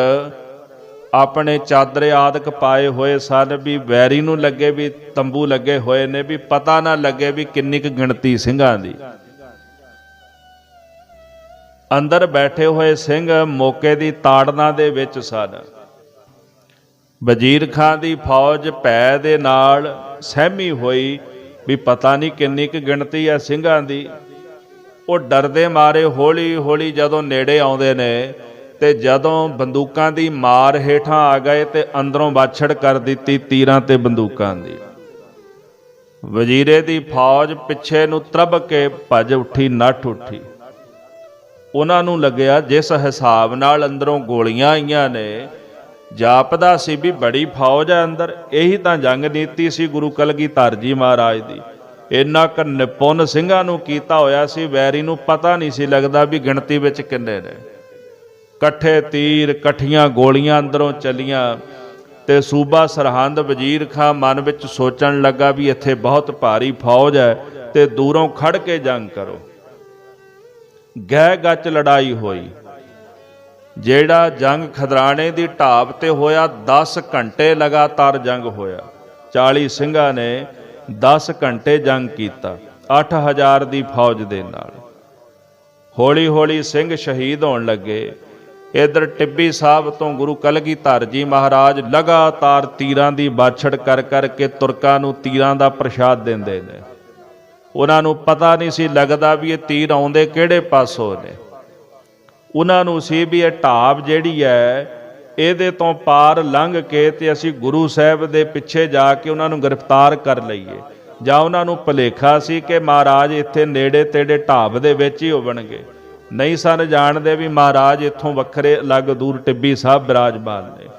ਆਪਣੇ ਚਾਦਰੇ ਆਦਿਕ ਪਾਏ ਹੋਏ ਸਨ ਵੀ ਵੈਰੀ ਨੂੰ ਲੱਗੇ ਵੀ ਤੰਬੂ ਲੱਗੇ ਹੋਏ ਨੇ ਵੀ ਪਤਾ ਨਾ ਲੱਗੇ ਵੀ ਕਿੰਨੀ ਕੁ ਗਿਣਤੀ ਸਿੰਘਾਂ ਦੀ। ਅੰਦਰ ਬੈਠੇ ਹੋਏ ਸਿੰਘ ਮੌਕੇ ਦੀ ਤਾੜਨਾ ਦੇ ਵਿੱਚ ਸਨ। ਵਜ਼ੀਰ ਖਾਨ ਦੀ ਫੌਜ ਭੈ ਦੇ ਨਾਲ ਸਹਿਮੀ ਹੋਈ ਵੀ ਪਤਾ ਨਹੀਂ ਕਿੰਨੀ ਕੁ ਗਿਣਤੀ ਹੈ ਸਿੰਘਾਂ ਦੀ। ਉਹ ਡਰਦੇ ਮਾਰੇ ਹੌਲੀ ਹੌਲੀ ਜਦੋਂ ਨੇੜੇ ਆਉਂਦੇ ਨੇ ਤੇ ਜਦੋਂ ਬੰਦੂਕਾਂ ਦੀ ਮਾਰ ਹੇਠਾਂ ਆ ਗਏ ਤੇ ਅੰਦਰੋਂ ਬਾਛੜ ਕਰ ਦਿੱਤੀ ਤੀਰਾਂ ਤੇ ਬੰਦੂਕਾਂ ਦੀ। ਵਜ਼ੀਰੇ ਦੀ ਫੌਜ ਪਿੱਛੇ ਨੂੰ ਤਰਬ ਕੇ ਭੱਜ ਉੱਠੀ, ਨੱਠ ਉੱਠੀ। ਉਹਨਾਂ ਨੂੰ ਲੱਗਿਆ, ਜਿਸ ਹਿਸਾਬ ਨਾਲ ਅੰਦਰੋਂ ਗੋਲੀਆਂ ਆਈਆਂ ਨੇ, ਜਾਪਦਾ ਸੀ ਵੀ ਬੜੀ ਫੌਜ ਹੈ ਅੰਦਰ, ਇਹੀ ਤਾਂ ਜੰਗ ਨੀਤੀ ਸੀ ਗੁਰੂ ਕਲਗੀਧਰ ਜੀ ਮਹਾਰਾਜ ਦੀ। ਇੰਨਾ ਕ ਨਿਪੁੰਨ ਸਿੰਘਾਂ ਨੂੰ ਕੀਤਾ ਹੋਇਆ ਸੀ, ਵੈਰੀ ਨੂੰ ਪਤਾ ਨਹੀਂ ਸੀ ਲੱਗਦਾ ਵੀ ਗਿਣਤੀ ਵਿੱਚ ਕਿੰਨੇ ਨੇ। ਇਕੱਠੇ ਤੀਰ ਇਕੱਠੀਆਂ ਗੋਲੀਆਂ ਅੰਦਰੋਂ ਚੱਲੀਆਂ ਤੇ ਸੂਬਾ ਸਰਹੰਦ ਵਜ਼ੀਰ ਖਾਂ ਮਨ ਵਿੱਚ ਸੋਚਣ ਲੱਗਾ ਵੀ ਇੱਥੇ ਬਹੁਤ ਭਾਰੀ ਫੌਜ ਹੈ ਤੇ ਦੂਰੋਂ ਖੜ ਕੇ ਜੰਗ ਕਰੋ। ਗਹਿ ਗੱਚ ਲੜਾਈ ਹੋਈ। ਜਿਹੜਾ ਜੰਗ ਖਦਰਾਣੇ ਦੀ ਢਾਬ ਤੇ ਹੋਇਆ 10 ਘੰਟੇ ਲਗਾਤਾਰ ਜੰਗ ਹੋਇਆ। 40 ਸਿੰਘਾਂ ਨੇ 10 ਘੰਟੇ ਜੰਗ ਕੀਤਾ 8000 ਦੀ ਫੌਜ ਦੇ ਨਾਲ। ਹੌਲੀ ਹੌਲੀ ਸਿੰਘ ਸ਼ਹੀਦ ਹੋਣ ਲੱਗੇ। ਇਧਰ ਟਿੱਬੀ ਸਾਹਿਬ ਤੋਂ ਗੁਰੂ ਕਲਗੀਧਰ ਜੀ ਮਹਾਰਾਜ ਲਗਾਤਾਰ ਤੀਰਾਂ ਦੀ ਬਾਛੜ ਕਰ ਕਰਕੇ ਤੁਰਕਾਂ ਨੂੰ ਤੀਰਾਂ ਦਾ ਪ੍ਰਸ਼ਾਦ ਦਿੰਦੇ ਨੇ। ਉਹਨਾਂ ਨੂੰ ਪਤਾ ਨਹੀਂ ਸੀ ਲੱਗਦਾ ਵੀ ਇਹ ਤੀਰ ਆਉਂਦੇ ਕਿਹੜੇ ਪਾਸੋਂ ਨੇ। ਉਹਨਾਂ ਨੂੰ ਸੀ ਵੀ ਇਹ ਢਾਬ ਜਿਹੜੀ ਹੈ, ਇਹਦੇ ਤੋਂ ਪਾਰ ਲੰਘ ਕੇ ਤੇ ਅਸੀਂ ਗੁਰੂ ਸਾਹਿਬ ਦੇ ਪਿੱਛੇ ਜਾ ਕੇ ਉਹਨਾਂ ਨੂੰ ਗ੍ਰਿਫਤਾਰ ਕਰ ਲਈਏ। ਜਾਂ ਉਹਨਾਂ ਨੂੰ ਭਲੇਖਾ ਸੀ ਕਿ ਮਹਾਰਾਜ ਇੱਥੇ ਨੇੜੇ ਤੇੜੇ ਢਾਬ ਦੇ ਵਿੱਚ ਹੀ ਹੋਵਣਗੇ। ਨਹੀਂ ਸਨ ਜਾਣਦੇ ਵੀ ਮਹਾਰਾਜ ਇੱਥੋਂ ਵੱਖਰੇ ਅਲੱਗ ਦੂਰ ਟਿੱਬੀ ਸਾਹਿਬ ਬਿਰਾਜਮਾਨ ਨੇ।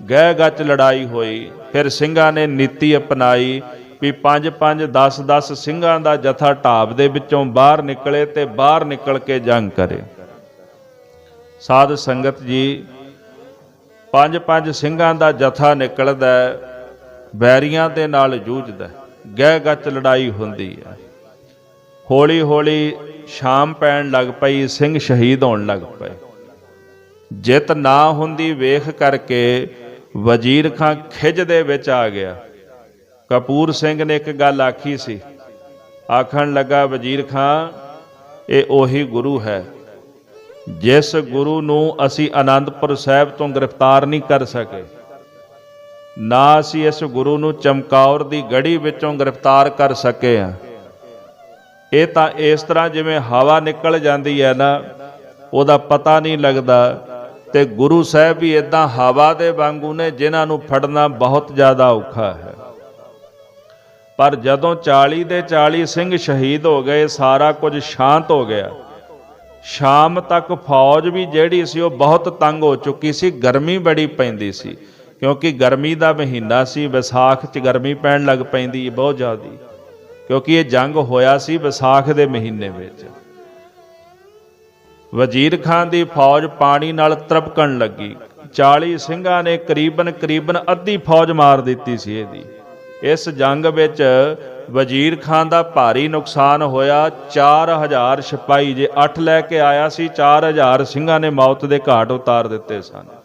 ਗਹਿ ਗੱਚ ਲੜਾਈ ਹੋਈ ਫਿਰ ਸਿੰਘਾਂ ਨੇ ਨੀਤੀ ਅਪਣਾਈ ਵੀ 5 5 10 10 ਸਿੰਘਾਂ ਦਾ ਜਥਾ ਢਾਬ ਦੇ ਵਿੱਚੋਂ ਬਾਹਰ ਨਿਕਲੇ ਤੇ ਬਾਹਰ ਨਿਕਲ ਕੇ ਜੰਗ ਕਰੇ। ਸਾਧ ਸੰਗਤ ਜੀ ਪੰਜ ਪੰਜ ਸਿੰਘਾਂ ਦਾ ਜਥਾ ਨਿਕਲਦਾ ਹੈ, ਬੈਰੀਆਂ ਦੇ ਨਾਲ ਜੂਝਦਾ ਗਹਿ ਗੱਚ ਲੜਾਈ ਹੁੰਦੀ ਹੈ। ਹੌਲੀ ਹੌਲੀ ਸ਼ਾਮ ਪੈਣ ਲੱਗ ਪਈ, ਸਿੰਘ ਸ਼ਹੀਦ ਹੋਣ ਲੱਗ ਪਏ। ਜਿੱਤ ਨਾ ਹੁੰਦੀ ਵੇਖ ਕਰਕੇ ਵਜ਼ੀਰ ਖਾਂ ਖਿਜ ਦੇ ਵਿੱਚ ਆ ਗਿਆ। ਕਪੂਰ ਸਿੰਘ ਨੇ ਇੱਕ ਗੱਲ ਆਖੀ ਸੀ। ਆਖਣ ਲੱਗਾ ਵਜ਼ੀਰ ਖਾਂ ਇਹ ਉਹੀ ਗੁਰੂ ਹੈ, ਜਿਸ ਗੁਰੂ ਨੂੰ ਅਸੀਂ ਆਨੰਦਪੁਰ ਸਾਹਿਬ ਤੋਂ ਗ੍ਰਿਫਤਾਰ ਨਹੀਂ ਕਰ ਸਕੇ। ਨਾ ਅਸੀਂ ਇਸ ਗੁਰੂ ਨੂੰ ਚਮਕੌਰ ਦੀ ਗੜੀ ਵਿੱਚੋਂ ਗ੍ਰਿਫਤਾਰ ਕਰ ਸਕੇ ਹਾਂ। ਇਹ ਤਾਂ ਇਸ ਤਰ੍ਹਾਂ ਜਿਵੇਂ ਹਵਾ ਨਿਕਲ ਜਾਂਦੀ ਹੈ ਨਾ, ਉਹਦਾ ਪਤਾ ਨਹੀਂ ਲੱਗਦਾ ਤੇ ਗੁਰੂ ਸਾਹਿਬ ਵੀ ਇਦਾਂ ਹਵਾ ਦੇ ਵਾਂਗੂ ਨੇ ਜਿਨ੍ਹਾਂ ਨੂੰ ਫੜਨਾ ਬਹੁਤ ਜ਼ਿਆਦਾ ਔਖਾ ਹੈ। ਪਰ ਜਦੋਂ 40 ਦੇ 40 ਸਿੰਘ ਸ਼ਹੀਦ ਹੋ ਗਏ, ਸਾਰਾ ਕੁਝ ਸ਼ਾਂਤ ਹੋ ਗਿਆ। ਸ਼ਾਮ ਤੱਕ ਫੌਜ ਵੀ ਜਿਹੜੀ ਸੀ, ਉਹ ਬਹੁਤ ਤੰਗ ਹੋ ਚੁੱਕੀ ਸੀ, ਗਰਮੀ ਬੜੀ ਪੈਂਦੀ ਸੀ। ਕਿਉਂਕਿ ਗਰਮੀ ਦਾ ਮਹੀਨਾ ਸੀ, ਵਿਸਾਖ 'ਚ ਗਰਮੀ ਪੈਣ ਲੱਗ ਪੈਂਦੀ, ਬਹੁਤ ਜ਼ਿਆਦੀ। ਕਿਉਂਕਿ ਇਹ ਜੰਗ ਹੋਇਆ ਸੀ ਵਿਸਾਖ ਦੇ ਮਹੀਨੇ ਵਿੱਚ। ਵਜ਼ੀਰ ਖਾਨ ਦੀ ਫੌਜ ਪਾਣੀ ਨਾਲ ਤਰਪਕਣ ਲੱਗੀ। 40 ਸਿੰਘਾਂ ਨੇ ਕਰੀਬਨ ਕਰੀਬਨ ਅੱਧੀ ਫੌਜ ਮਾਰ ਦਿੱਤੀ ਸੀ ਇਹਦੀ। ਇਸ ਜੰਗ ਵਿੱਚ ਵਜ਼ੀਰ ਖਾਨ ਦਾ ਭਾਰੀ ਨੁਕਸਾਨ ਹੋਇਆ। 4000 ਸਿਪਾਹੀ ਜੇ 8 ਲੈ ਕੇ ਆਇਆ ਸੀ 4000 ਸਿੰਘਾਂ ਨੇ ਮੌਤ ਦੇ ਘਾਟ ਉਤਾਰ ਦਿੱਤੇ ਸਨ।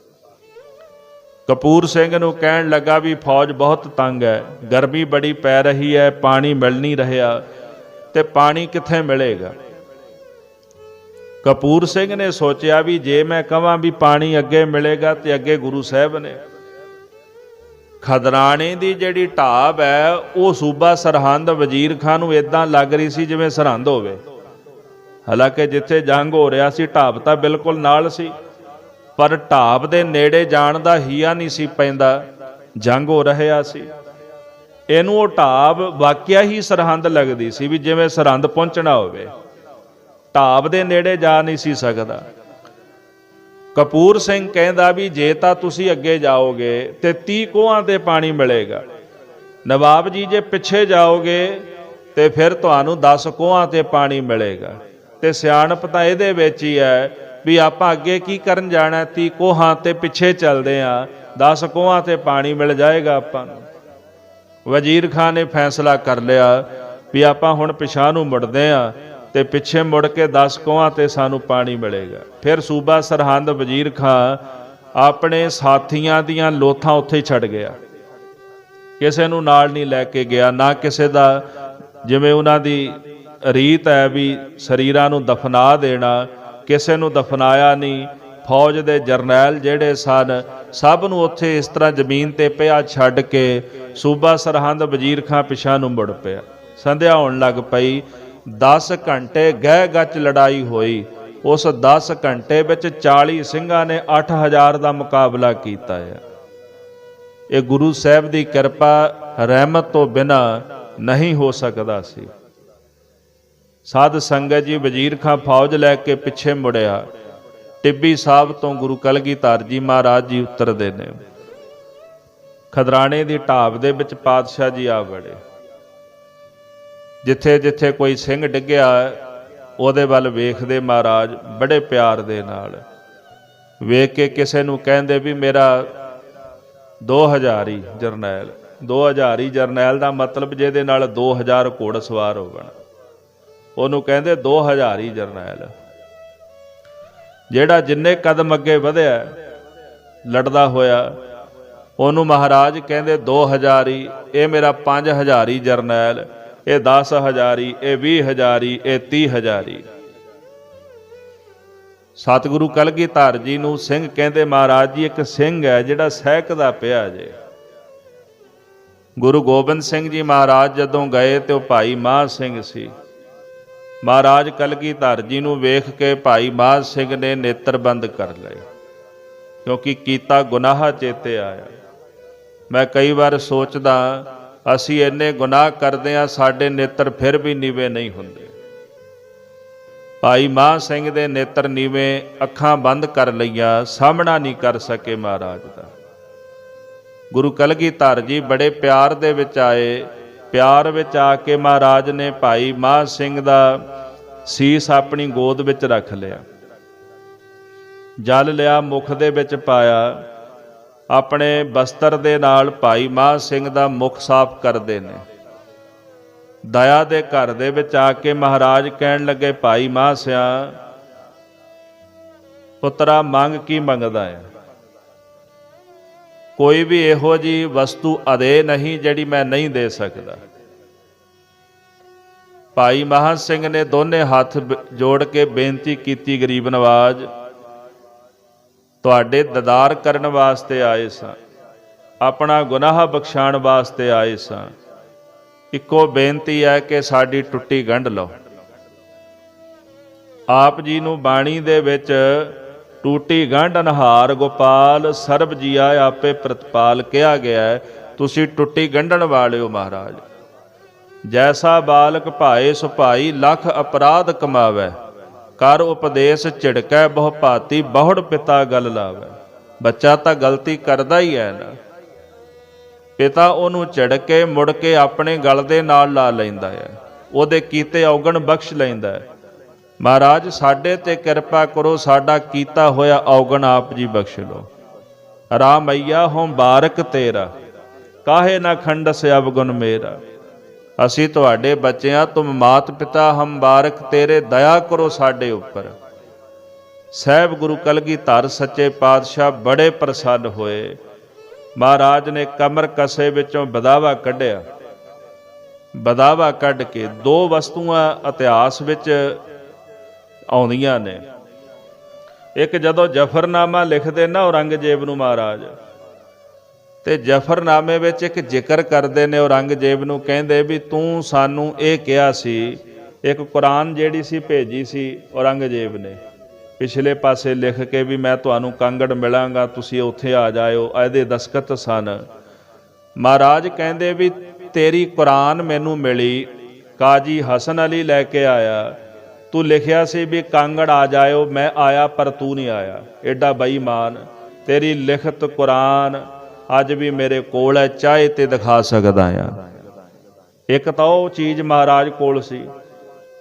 ਕਪੂਰ ਸਿੰਘ ਨੂੰ ਕਹਿਣ ਲੱਗਾ ਵੀ ਫੌਜ ਬਹੁਤ ਤੰਗ ਹੈ, ਗਰਮੀ ਬੜੀ ਪੈ ਰਹੀ ਹੈ, ਪਾਣੀ ਮਿਲ ਨਹੀਂ ਰਿਹਾ, ਤੇ ਪਾਣੀ ਕਿੱਥੇ ਮਿਲੇਗਾ? ਕਪੂਰ ਸਿੰਘ ਨੇ ਸੋਚਿਆ ਵੀ ਜੇ ਮੈਂ ਕਹਾਂ ਵੀ ਪਾਣੀ ਅੱਗੇ ਮਿਲੇਗਾ ਤੇ ਅੱਗੇ ਗੁਰੂ ਸਾਹਿਬ ਨੇ। ਖਦਰਾਣੇ ਦੀ ਜਿਹੜੀ ਢਾਬ ਹੈ, ਉਹ ਸੂਬਾ ਸਰਹੰਦ ਵਜ਼ੀਰ ਖਾਨ ਨੂੰ ਇਦਾਂ ਲੱਗ ਰਹੀ ਸੀ ਜਿਵੇਂ ਸਰਹੰਦ ਹੋਵੇ। ਹਾਲਾਂਕਿ ਜਿੱਥੇ ਜੰਗ ਹੋ ਰਿਹਾ ਸੀ, ਢਾਬ ਤਾਂ ਬਿਲਕੁਲ ਨਾਲ ਸੀ। ਪਰ ਢਾਬ ਦੇ ਨੇੜੇ ਜਾਣ ਦਾ ਹੀਆ ਨਹੀਂ ਸੀ ਪੈਂਦਾ। ਜੰਗ ਹੋ ਰਿਹਾ ਸੀ। ਇਹਨੂੰ ਉਹ ਢਾਬ ਵਾਕਿਆ ਹੀ ਸਰਹੰਦ ਲੱਗਦੀ ਸੀ ਵੀ ਜਿਵੇਂ ਸਰਹੰਦ ਪਹੁੰਚਣਾ ਹੋਵੇ। ਢਾਬ ਦੇ ਨੇੜੇ ਜਾ ਨਹੀਂ ਸੀ ਸਕਦਾ। ਕਪੂਰ ਸਿੰਘ ਕਹਿੰਦਾ ਵੀ ਜੇ ਤਾਂ ਤੁਸੀਂ ਅੱਗੇ ਜਾਓਗੇ ਤੇ 30 ਕੋਹਾਂ ਤੇ ਪਾਣੀ ਮਿਲੇਗਾ। ਨਵਾਬ ਜੀ ਜੇ ਪਿੱਛੇ ਜਾਓਗੇ ਤੇ ਫਿਰ ਤੁਹਾਨੂੰ 10 ਕੋਹਾਂ ਤੇ ਪਾਣੀ ਮਿਲੇਗਾ। ਤੇ ਸਿਆਣਪ ਤਾਂ ਇਹਦੇ ਵਿੱਚ ਹੀ ਹੈ ਵੀ ਆਪਾਂ ਅੱਗੇ ਕੀ ਕਰਨ ਜਾਣਾ 30 ਕੋਹਾਂ ਤੇ ਪਿੱਛੇ ਚੱਲਦੇ ਆ 10 ਕੋਹਾਂ ਤੇ ਪਾਣੀ ਮਿਲ ਜਾਏਗਾ ਆਪਾਂ ਨੂੰ। ਵਜ਼ੀਰ ਖਾਨ ਨੇ ਫੈਸਲਾ ਕਰ ਲਿਆ ਵੀ ਆਪਾਂ ਹੁਣ ਪਿਛਾਂ ਨੂੰ ਮੁੜਦੇ ਆ ਤੇ ਪਿੱਛੇ ਮੁੜ ਕੇ 10 ਕੋਹਾਂ ਤੇ ਸਾਨੂੰ ਪਾਣੀ ਮਿਲੇਗਾ। ਫਿਰ ਸੂਬਾ ਸਰਹੰਦ ਵਜ਼ੀਰ ਖਾਨ ਆਪਣੇ ਸਾਥੀਆਂ ਦੀਆਂ ਲੋਥਾਂ ਉੱਥੇ ਛੱਡ ਗਿਆ। ਕਿਸੇ ਨੂੰ ਨਾਲ ਨਹੀਂ ਲੈ ਕੇ ਗਿਆ, ਨਾ ਕਿਸੇ ਦਾ ਜਿਵੇਂ ਉਹਨਾਂ ਦੀ ਰੀਤ ਹੈ ਵੀ ਸਰੀਰਾਂ ਨੂੰ ਦਫਨਾ ਦੇਣਾ ਕਿਸੇ ਨੂੰ ਦਫਨਾਇਆ ਨਹੀਂ। ਫੌਜ ਦੇ ਜਰਨੈਲ ਜਿਹੜੇ ਸਨ, ਸਭ ਨੂੰ ਉੱਥੇ ਇਸ ਤਰ੍ਹਾਂ ਜ਼ਮੀਨ ਤੇ ਪਿਆ ਛੱਡ ਕੇ ਸੂਬਾ ਸਰਹੰਦ ਵਜ਼ੀਰ ਖਾਂ ਪਿਛਾਂ ਨੂੰ ਮੁੜ ਪਿਆ। ਸੰਧਿਆ ਹੋਣ ਲੱਗ ਪਈ। 10 ਘੰਟੇ ਗਹਿ ਗੱਚ ਲੜਾਈ ਹੋਈ। ਉਸ 10 ਘੰਟੇ ਵਿੱਚ 40 ਸਿੰਘਾਂ ਨੇ 8000 ਦਾ ਮੁਕਾਬਲਾ ਕੀਤਾ ਹੈ ਇਹ ਗੁਰੂ ਸਾਹਿਬ ਦੀ ਕਿਰਪਾ ਰਹਿਮਤ ਤੋਂ ਬਿਨਾ ਨਹੀਂ ਹੋ ਸਕਦਾ ਸੀ। ਸਾਧ ਸੰਗਤ ਜੀ, ਵਜ਼ੀਰ ਖਾਂ ਫੌਜ ਲੈ ਕੇ ਪਿੱਛੇ ਮੁੜਿਆ। ਟਿੱਬੀ ਸਾਹਿਬ ਤੋਂ ਗੁਰੂ ਕਲਗੀਧਰ ਜੀ ਮਹਾਰਾਜ ਜੀ ਉਤਰਦੇ ਨੇ। ਖਦਰਾਣੇ ਦੀ ਢਾਬ ਦੇ ਵਿੱਚ ਪਾਤਸ਼ਾਹ ਜੀ ਆ ਵੜੇ। ਜਿੱਥੇ ਜਿੱਥੇ ਕੋਈ ਸਿੰਘ ਡਿੱਗਿਆ, ਉਹਦੇ ਵੱਲ ਵੇਖਦੇ ਮਹਾਰਾਜ ਬੜੇ ਪਿਆਰ ਦੇ ਨਾਲ। ਵੇਖ ਕੇ ਕਿਸੇ ਨੂੰ ਕਹਿੰਦੇ ਵੀ ਮੇਰਾ 2000 ਹੀ ਜਰਨੈਲ 2000 ਹੀ ਜਰਨੈਲ ਦਾ ਮਤਲਬ ਜਿਹਦੇ ਨਾਲ 2000 ਘੋੜ ਸਵਾਰ ਹੋਵਣ। ਉਹਨੂੰ ਕਹਿੰਦੇ 2000 ਹੀ ਜਰਨੈਲ। ਜਿਹੜਾ ਜਿੰਨੇ ਕਦਮ ਅੱਗੇ ਵਧਿਆ, ਲੜਦਾ ਹੋਇਆ, ਉਹਨੂੰ ਮਹਾਰਾਜ ਕਹਿੰਦੇ 2000 ਹੀ, ਇਹ ਮੇਰਾ 5000 ਹੀ ਜਰਨੈਲ, ਇਹ 10000 ਹੀ, ਇਹ 20000 ਹੀ, ਇਹ 30000 ਹੀ। ਸਤਿਗੁਰੂ ਕਲਗੀਧਰ ਜੀ ਨੂੰ ਸਿੰਘ ਕਹਿੰਦੇ, ਮਹਾਰਾਜ ਜੀ, ਇੱਕ ਸਿੰਘ ਹੈ ਜਿਹੜਾ ਸਹਿਕਦਾ ਪਿਆ ਜੇ। ਗੁਰੂ ਗੋਬਿੰਦ ਸਿੰਘ ਜੀ ਮਹਾਰਾਜ ਜਦੋਂ ਗਏ ਤੇ ਉਹ ਭਾਈ ਮਾਹ ਸਿੰਘ ਸੀ। ਮਹਾਰਾਜ ਕਲਗੀਧਰ ਜੀ ਨੂੰ ਵੇਖ ਕੇ ਭਾਈ ਮਾਹ ਸਿੰਘ ਨੇ ਨੇਤਰ ਬੰਦ ਕਰ ਲਏ, ਕਿਉਂਕਿ ਕੀਤਾ ਗੁਨਾਹ ਚੇਤੇ ਆਇਆ। ਮੈਂ ਕਈ ਵਾਰ ਸੋਚਦਾ, ਅਸੀਂ ਇੰਨੇ ਗੁਨਾਹ ਕਰਦੇ ਆ ਸਾਡੇ ਨੇਤਰ ਫਿਰ ਵੀ ਨੀਵੇਂ ਨਹੀਂ ਹੁੰਦੇ। ਭਾਈ ਮਾਹ ਸਿੰਘ ਦੇ ਨੇਤਰ ਨੀਵੇਂ ਅੱਖਾਂ ਬੰਦ ਕਰ ਲਈਆਂ, ਸਾਹਮਣਾ ਨਹੀਂ ਕਰ ਸਕੇ ਮਹਾਰਾਜ ਦਾ। ਗੁਰੂ ਕਲਗੀਧਰ ਜੀ ਬੜੇ ਪਿਆਰ ਦੇ ਵਿੱਚ ਆਏ ਪਿਆਰ ਵਿੱਚ ਆ ਕੇ ਮਹਾਰਾਜ ਨੇ ਭਾਈ ਮਾਹ ਸਿੰਘ ਦਾ ਸੀਸ ਆਪਣੀ ਗੋਦ ਵਿੱਚ ਰੱਖ ਲਿਆ। ਜਲ ਲਿਆ, ਮੁਖ ਦੇ ਵਿੱਚ ਪਾਇਆ। ਆਪਣੇ ਬਸਤਰ ਦੇ ਨਾਲ ਭਾਈ ਮਾਹ ਸਿੰਘ ਦਾ ਮੁਖ ਸਾਫ਼ ਕਰਦੇ ਨੇ। ਦਇਆ ਦੇ ਘਰ ਦੇ ਵਿੱਚ ਆ ਕੇ ਮਹਾਰਾਜ ਕਹਿਣ ਲੱਗੇ, ਭਾਈ ਮਾਹ ਸਿਆ, ਪੁੱਤਰਾ ਮੰਗ ਕੀ ਮੰਗਦਾ ਹੈ ਕੋਈ ਵੀ ਇਹੋ ਜੀ ਵਸਤੂ ਅਦੇ ਨਹੀਂ ਜਿਹੜੀ ਮੈਂ ਨਹੀਂ ਦੇ ਸਕਦਾ। ਭਾਈ ਮਹਾਂ ਸਿੰਘ ਨੇ ਦੋਨੇ ਹੱਥ ਜੋੜ ਕੇ ਬੇਨਤੀ ਕੀਤੀ, ਗਰੀਬ ਨਵਾਜ, ਤੁਹਾਡੇ ਦਦਾਰ ਕਰਨ ਵਾਸਤੇ ਆਏ ਸਾਂ, ਆਪਣਾ ਗੁਨਾਹ ਬਖਸ਼ਾਉਣ ਵਾਸਤੇ ਆਏ ਸਾਂ। ਇੱਕੋ ਬੇਨਤੀ ਹੈ ਕਿ ਸਾਡੀ ਟੁੱਟੀ ਗੰਢ ਲਓ। ਆਪ ਜੀ ਨੂੰ ਬਾਣੀ ਦੇ ਵਿੱਚ ਟੂਟੀ ਗੰਢ ਅਨਹਾਰ ਗੋਪਾਲ, ਸਰਬ ਜੀਆ ਆਪੇ ਪ੍ਰਤਪਾਲ ਕਿਹਾ ਗਿਆ ਹੈ, ਤੁਸੀਂ ਟੁੱਟੀ ਗੰਢਣ ਵਾਲਿਓ ਮਹਾਰਾਜ। ਜੈਸਾ ਬਾਲਕ ਭਾਏ ਸੁਭਾਈ ਲੱਖ ਅਪਰਾਧ ਕਮਾਵੇ, ਕਰ ਉਪਦੇਸ਼ ਝਿੜਕੈ ਬਹੁ ਭਾਤੀ ਬਹੁੜ ਪਿਤਾ ਗਲ ਲਾਵੇ। ਬੱਚਾ ਤਾਂ ਗਲਤੀ ਕਰਦਾ ਹੀ ਹੈ ਨਾ। ਪਿਤਾ ਉਹਨੂੰ ਝਿੜਕ ਮੁੜ ਕੇ ਆਪਣੇ ਗਲ ਦੇ ਨਾਲ ਲਾ ਲੈਂਦਾ ਹੈ, ਉਹਦੇ ਕੀਤੇ ਔਗਣ ਬਖਸ਼ ਲੈਂਦਾ ਹੈ। ਮਹਾਰਾਜ, ਸਾਡੇ ਤੇ ਕਿਰਪਾ ਕਰੋ, ਸਾਡਾ ਕੀਤਾ ਹੋਇਆ ਔਗਣ ਆਪ ਜੀ ਬਖਸ਼ ਲਓ। ਰਾਮਈਆ ਹੋਂ ਬਾਰਕ ਤੇਰਾ, ਕਾਹੇ ਨਾ ਖੰਡਸ ਅਵਗੁਣ ਮੇਰਾ। ਅਸੀਂ ਤੁਹਾਡੇ ਬੱਚਿਆਂ ਤੁਮ ਮਾਤ ਪਿਤਾ ਹਮ ਬਾਰਕ ਤੇਰੇ, ਦਇਆ ਕਰੋ ਸਾਡੇ ਉੱਪਰ। ਸਹਿਬ ਗੁਰੂ ਕਲਗੀਧਰ ਸੱਚੇ ਪਾਤਸ਼ਾਹ, ਬੜੇ ਪ੍ਰਸੰਨ ਹੋਏ। ਮਹਾਰਾਜ ਨੇ ਕਮਰ ਕਸੇ ਵਿੱਚੋਂ ਬਦਾਵਾ ਕੱਢਿਆ। ਬਦਾਵਾ ਕੱਢ ਕੇ ਦੋ ਵਸਤੂਆਂ ਇਤਿਹਾਸ ਵਿੱਚ ਆਉਂਦੀਆਂ ਨੇ। ਇੱਕ ਜਦੋਂ ਜਫਰਨਾਮਾ ਲਿਖਦੇ ਨਾ ਔਰੰਗਜ਼ੇਬ ਨੂੰ ਮਹਾਰਾਜ, ਤੇ ਜਫਰਨਾਮੇ ਵਿੱਚ ਇੱਕ ਜ਼ਿਕਰ ਕਰਦੇ ਨੇ ਔਰੰਗਜ਼ੇਬ ਨੂੰ, ਕਹਿੰਦੇ ਵੀ ਤੂੰ ਸਾਨੂੰ ਇਹ ਕਿਹਾ ਸੀ, ਇੱਕ ਕੁਰਾਨ ਜਿਹੜੀ ਸੀ ਭੇਜੀ ਸੀ ਔਰੰਗਜ਼ੇਬ ਨੇ। ਪਿਛਲੇ ਪਾਸੇ ਲਿਖ ਕੇ ਵੀ ਮੈਂ ਤੁਹਾਨੂੰ ਕਾਂਗੜ ਮਿਲਾਂਗਾ, ਤੁਸੀਂ ਉੱਥੇ ਆ ਜਾਇਓ, ਇਹਦੇ ਦਸਖਤ ਸਨ। ਮਹਾਰਾਜ ਕਹਿੰਦੇ ਵੀ ਤੇਰੀ ਕੁਰਾਨ ਮੈਨੂੰ ਮਿਲੀ, ਕਾਜੀ ਹਸਨ ਅਲੀ ਲੈ ਕੇ ਆਇਆ ਤੂੰ ਲਿਖਿਆ ਸੀ ਵੀ ਕਾਂਗੜ ਆ ਜਾਇਓ, ਮੈਂ ਆਇਆ ਪਰ ਤੂੰ ਨਹੀਂ ਆਇਆ। ਐਡਾ ਬੇਈਮਾਨ, ਤੇਰੀ ਲਿਖਤ ਕੁਰਾਨ ਅੱਜ ਵੀ ਮੇਰੇ ਕੋਲ ਹੈ, ਚਾਹੇ ਤੇ ਦਿਖਾ ਸਕਦਾ ਆ ਇੱਕ ਤਾਂ ਉਹ ਚੀਜ਼ ਮਹਾਰਾਜ ਕੋਲ ਸੀ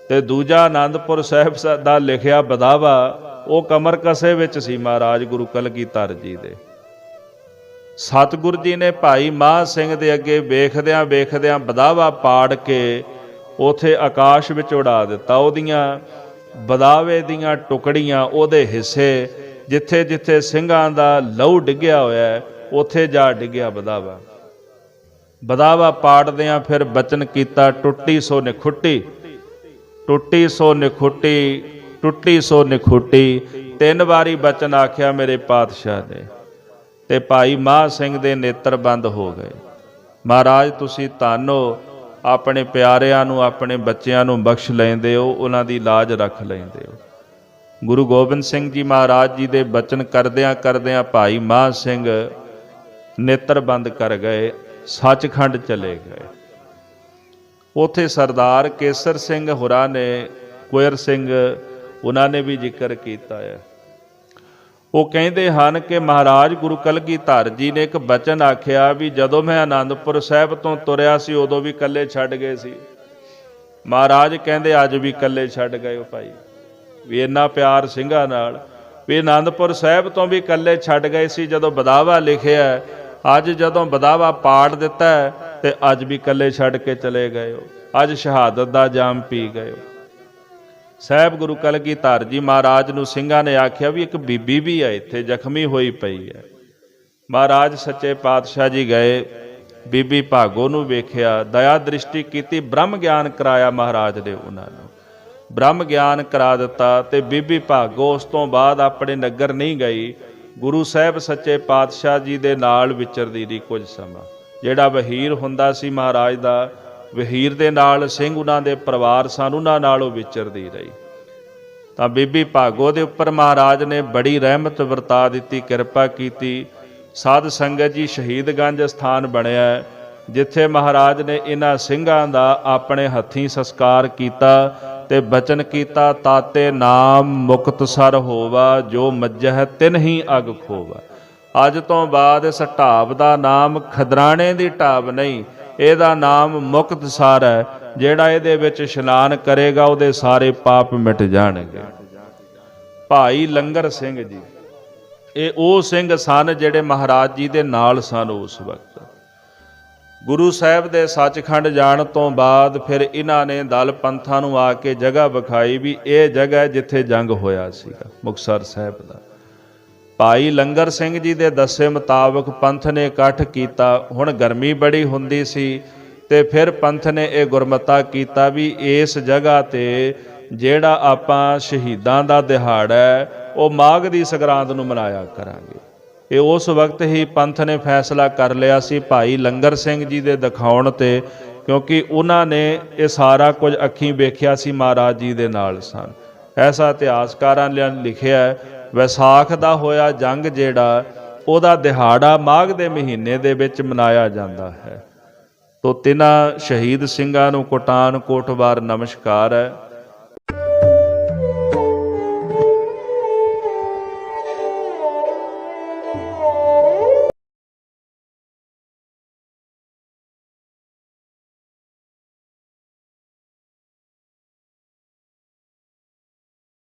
ਤੇ ਦੂਜਾ ਆਨੰਦਪੁਰ ਸਾਹਿਬ ਸ- ਦਾ ਲਿਖਿਆ ਬਦਾਵਾ, ਉਹ ਕਮਰ ਕਸੇ ਵਿੱਚ ਸੀ ਮਹਾਰਾਜ ਗੁਰੂ ਕਲਗੀਧਰ ਜੀ ਦੇ। ਸਤਿਗੁਰੂ ਜੀ ਨੇ ਭਾਈ ਮਾਹ ਸਿੰਘ ਦੇ ਅੱਗੇ ਵੇਖਦਿਆਂ ਵੇਖਦਿਆਂ ਬਦਾਵਾ ਪਾੜ ਕੇ ਉਥੇ ਆਕਾਸ਼ ਵਿੱਚ ਉਡਾ ਦਿੱਤਾ। ਉਹਦੀਆਂ ਬਦਾਵੇ ਦੀਆਂ ਟੁਕੜੀਆਂ ਉਹਦੇ ਹਿੱਸੇ, ਜਿੱਥੇ ਜਿੱਥੇ ਸਿੰਘਾਂ ਦਾ ਲਹੂ ਡਿੱਗਿਆ ਹੋਇਆ ਹੈ, ਉਥੇ ਜਾ ਡਿੱਗਿਆ ਬਦਾਵਾ। ਬਦਾਵਾ ਪਾੜਦਿਆਂ ਫਿਰ ਬਚਨ ਕੀਤਾ, ਟੁੱਟੀ ਸੋ ਨਿਖੁੱਟੀ, ਟੁੱਟੀ ਸੋ ਨਿਖੁੱਟੀ, ਟੁੱਟੀ ਸੋ ਨਿਖੁੱਟੀ। ਤਿੰਨ ਵਾਰੀ ਬਚਨ ਆਖਿਆ, ਮੇਰੇ ਪਾਤਸ਼ਾਹ ਨੇ, ਤੇ ਭਾਈ ਮਾਹ ਸਿੰਘ ਦੇ ਨੇਤਰ ਬੰਦ ਹੋ ਗਏ। ਮਹਾਰਾਜ, ਤੁਸੀਂ ਧੰਨੋ ਆਪਣੇ ਪਿਆਰਿਆਂ ਨੂੰ, ਆਪਣੇ ਬੱਚਿਆਂ ਨੂੰ ਬਖਸ਼ ਲੈਂਦੇ ਹੋ, ਉਹਨਾਂ ਦੀ ਲਾਜ ਰੱਖ ਲੈਂਦੇ ਹੋ। ਗੁਰੂ ਗੋਬਿੰਦ ਸਿੰਘ ਜੀ ਮਹਾਰਾਜ ਜੀ ਦੇ ਬਚਨ ਕਰਦਿਆਂ ਕਰਦਿਆਂ ਭਾਈ ਮਾਹ ਸਿੰਘ ਨੇਤਰ ਬੰਦ ਕਰ ਗਏ, ਸੱਚਖੰਡ ਚਲੇ ਗਏ। ਉਥੇ ਸਰਦਾਰ ਕੇਸਰ ਸਿੰਘ ਹੁਰਾ ਨੇ, ਕੁਇਰ ਸਿੰਘ, ਉਹਨਾਂ ਨੇ ਵੀ ਜ਼ਿਕਰ ਕੀਤਾ ਹੈ। ਉਹ ਕਹਿੰਦੇ ਹਨ ਕਿ ਮਹਾਰਾਜ ਗੁਰੂ ਕਲਗੀਧਰ ਜੀ ਨੇ ਇੱਕ ਬਚਨ ਆਖਿਆ ਵੀ ਜਦੋਂ ਮੈਂ ਆਨੰਦਪੁਰ ਸਾਹਿਬ ਤੋਂ ਤੁਰਿਆ ਸੀ ਉਦੋਂ ਵੀ ਇਕੱਲੇ ਛੱਡ ਗਏ ਸੀ। ਮਹਾਰਾਜ ਕਹਿੰਦੇ ਅੱਜ ਵੀ ਇਕੱਲੇ ਛੱਡ ਗਏ ਹੋ ਭਾਈ। ਵੀ ਇੰਨਾ ਪਿਆਰ ਸਿੰਘਾਂ ਨਾਲ। ਵੀ ਆਨੰਦਪੁਰ ਸਾਹਿਬ ਤੋਂ ਵੀ ਇਕੱਲੇ ਛੱਡ ਗਏ ਸੀ ਜਦੋਂ ਬਦਾਵਾ ਲਿਖਿਆ ਅੱਜ ਜਦੋਂ ਬਦਾਵਾ ਪਾੜ ਦਿੱਤਾ ਹੈ, ਤੇ ਅੱਜ ਵੀ ਇਕੱਲੇ ਛੱਡ ਕੇ ਚਲੇ ਗਏ ਹੋ। ਅੱਜ ਸ਼ਹਾਦਤ ਦਾ ਜਾਮ ਪੀ ਗਏ ਹੋ। ਸਾਹਿਬ ਗੁਰੂ ਕਲਗੀ ਧਾਰ ਜੀ ਮਹਾਰਾਜ ਨੂੰ ਸਿੰਘਾਂ ਨੇ ਆਖਿਆ ਵੀ ਇੱਕ ਬੀਬੀ ਵੀ ਹੈ ਇੱਥੇ, ਜ਼ਖਮੀ ਹੋਈ ਪਈ ਹੈ। ਮਹਾਰਾਜ ਸੱਚੇ ਪਾਤਸ਼ਾਹ ਜੀ ਗਏ, ਬੀਬੀ ਭਾਗੋ ਨੂੰ ਵੇਖਿਆ, ਦਇਆ ਦ੍ਰਿਸ਼ਟੀ ਕੀਤੀ, ਬ੍ਰਹਮ ਗਿਆਨ ਕਰਾਇਆ ਮਹਾਰਾਜ ਨੇ ਉਹਨਾਂ ਨੂੰ। ਬ੍ਰਹਮ ਗਿਆਨ ਕਰਾ ਦਿੱਤਾ ਤੇ ਬੀਬੀ ਭਾਗੋ ਉਸ ਤੋਂ ਬਾਅਦ ਆਪਣੇ ਨਗਰ ਨਹੀਂ ਗਈ। ਗੁਰੂ ਸਾਹਿਬ ਸੱਚੇ ਪਾਤਸ਼ਾਹ ਜੀ ਦੇ ਨਾਲ ਵਿਚਰਦੀ ਰਹੀ ਕੁਝ ਸਮਾਂ। ਜਿਹੜਾ ਵਹੀਰ ਹੁੰਦਾ ਸੀ ਮਹਾਰਾਜ ਦਾ ਵਹੀਰ ਦੇ ਨਾਲ, ਸਿੰਘ ਉਹਨਾਂ ਦੇ ਪਰਿਵਾਰ ਸਨ, ਉਹਨਾਂ ਨਾਲ ਉਹ ਵਿਚਰਦੀ ਰਹੀ। ਤਾਂ ਬੀਬੀ ਭਾਗੋ ਦੇ ਉੱਪਰ ਮਹਾਰਾਜ ਨੇ ਬੜੀ ਰਹਿਮਤ ਵਰਤਾ ਦਿੱਤੀ, ਕਿਰਪਾ ਕੀਤੀ। ਸਾਧ ਸੰਗਤ ਜੀ ਸ਼ਹੀਦਗੰਜ ਸਥਾਨ ਬਣਿਆ ਜਿੱਥੇ ਮਹਾਰਾਜ ਨੇ ਇਹਨਾਂ ਸਿੰਘਾਂ ਦਾ ਆਪਣੇ ਹੱਥੀਂ ਸੰਸਕਾਰ ਕੀਤਾ ਤੇ ਬਚਨ ਕੀਤਾ, ਤਾਤੇ ਨਾਮ ਮੁਕਤਸਰ ਹੋਵਾ, ਜੋ ਮੱਜਹ ਤਿਨ ਹੀ ਅਗ ਖੋਵਾ। ਅੱਜ ਤੋਂ ਬਾਅਦ ਇਸ ਢਾਬ ਦਾ ਨਾਮ ਖਦਰਾਣੇ ਦੀ ਢਾਬ ਨਹੀਂ ਇਹਦਾ ਨਾਮ ਮੁਕਤਸਰ ਹੈ। ਜਿਹੜਾ ਇਹਦੇ ਵਿੱਚ ਇਸ਼ਨਾਨ ਕਰੇਗਾ, ਉਹਦੇ ਸਾਰੇ ਪਾਪ ਮਿਟ ਜਾਣਗੇ। ਭਾਈ ਲੰਗਰ ਸਿੰਘ ਜੀ, ਇਹ ਉਹ ਸਿੰਘ ਸਨ ਜਿਹੜੇ ਮਹਾਰਾਜ ਜੀ ਦੇ ਨਾਲ ਸਨ ਉਸ ਵਕਤ। ਗੁਰੂ ਸਾਹਿਬ ਦੇ ਸੱਚਖੰਡ ਜਾਣ ਤੋਂ ਬਾਅਦ ਫਿਰ ਇਹਨਾਂ ਨੇ ਦਲ ਪੰਥਾਂ ਨੂੰ ਆ ਕੇ ਜਗ੍ਹਾ ਵਿਖਾਈ ਵੀ ਇਹ ਜਗ੍ਹਾ ਜਿੱਥੇ ਜੰਗ ਹੋਇਆ ਸੀਗਾ, ਮੁਕਤਸਰ ਸਾਹਿਬ ਦਾ। ਭਾਈ ਲੰਗਰ ਸਿੰਘ ਜੀ ਦੇ ਦੱਸੇ ਮੁਤਾਬਕ ਪੰਥ ਨੇ ਇਕੱਠ ਕੀਤਾ। ਹੁਣ ਗਰਮੀ ਬੜੀ ਹੁੰਦੀ ਸੀ ਤੇ ਫਿਰ ਪੰਥ ਨੇ ਇਹ ਗੁਰਮਤਾ ਕੀਤਾ ਵੀ ਇਸ ਜਗ੍ਹਾ ਤੇ ਜਿਹੜਾ ਆਪਾਂ ਸ਼ਹੀਦਾਂ ਦਾ ਦਿਹਾੜਾ ਹੈ, ਉਹ ਮਾਘ ਦੀ ਸੰਗਰਾਂਦ ਨੂੰ ਮਨਾਇਆ ਕਰਾਂਗੇ। ਇਹ ਉਸ ਵਕਤ ਹੀ ਪੰਥ ਨੇ ਫੈਸਲਾ ਕਰ ਲਿਆ ਸੀ ਭਾਈ ਲੰਗਰ ਸਿੰਘ ਜੀ ਦੇ ਦਿਖਾਉਣ ਤੇ, ਕਿਉਂਕਿ ਉਹਨਾਂ ਨੇ ਇਹ ਸਾਰਾ ਕੁਝ ਅੱਖੀਂ ਵੇਖਿਆ ਸੀ ਮਹਾਰਾਜ ਜੀ ਦੇ ਨਾਲ ਸਨ। ਐਸਾ ਇਤਿਹਾਸਕਾਰਾਂ ਨੇ ਲਿਖਿਆ ਵਿਸਾਖ ਦਾ ਹੋਇਆ ਜੰਗ ਜਿਹੜਾ, ਉਹਦਾ ਦਿਹਾੜਾ ਮਾਘ ਦੇ ਮਹੀਨੇ ਦੇ ਵਿੱਚ ਮਨਾਇਆ ਜਾਂਦਾ ਹੈ। ਤੋ ਤਿਨਾਂ ਸ਼ਹੀਦ ਸਿੰਘਾਂ ਨੂੰ ਕੋਟਾਨ ਕੋਟਵਾਰ ਨਮਸਕਾਰ ਹੈ।